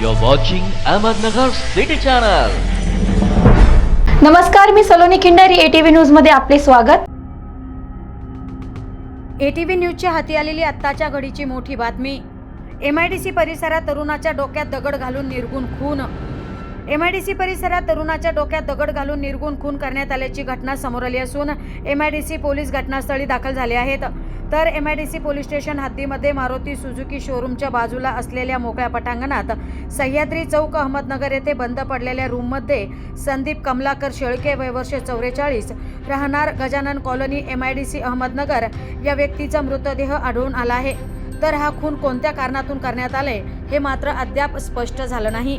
You're watching Ahmednagar City Channel. नमस्कार मी Saloni Khindari ATV न्यूजमध्ये आपले स्वागत. एटीव्ही न्यूजच्या हाती आलेली आत्ताच्या घडीची मोठी बातमी. एम आय डी सी परिसरात तरुणाच्या डोक्यात दगड घालून निर्गुण खून. एम आय डी सी परिसरात तरुणाच्या डोक्यात दगड घालून निर्गुण खून करण्यात आल्याची घटना समोर आली असून M I D C police घटनास्थळी दाखल झाले आहेत. तर M I D C police station हद्दीमध्ये Maruti Suzuki शोरूमच्या बाजूला असलेल्या मोकळ्या पटांगणात सह्याद्री चौक अहमदनगर येथे बंद पडलेल्या रूममध्ये संदीप कमलाकर शेळके वयवर्ष चौवेचाळीस राहणार Gajanan colony M I D C Ahmednagar या व्यक्तीचा मृतदेह आढळून आला आहे. तर हा खून कोणत्या कारणातून करण्यात आले हे मात्र अद्याप स्पष्ट झालं नाही.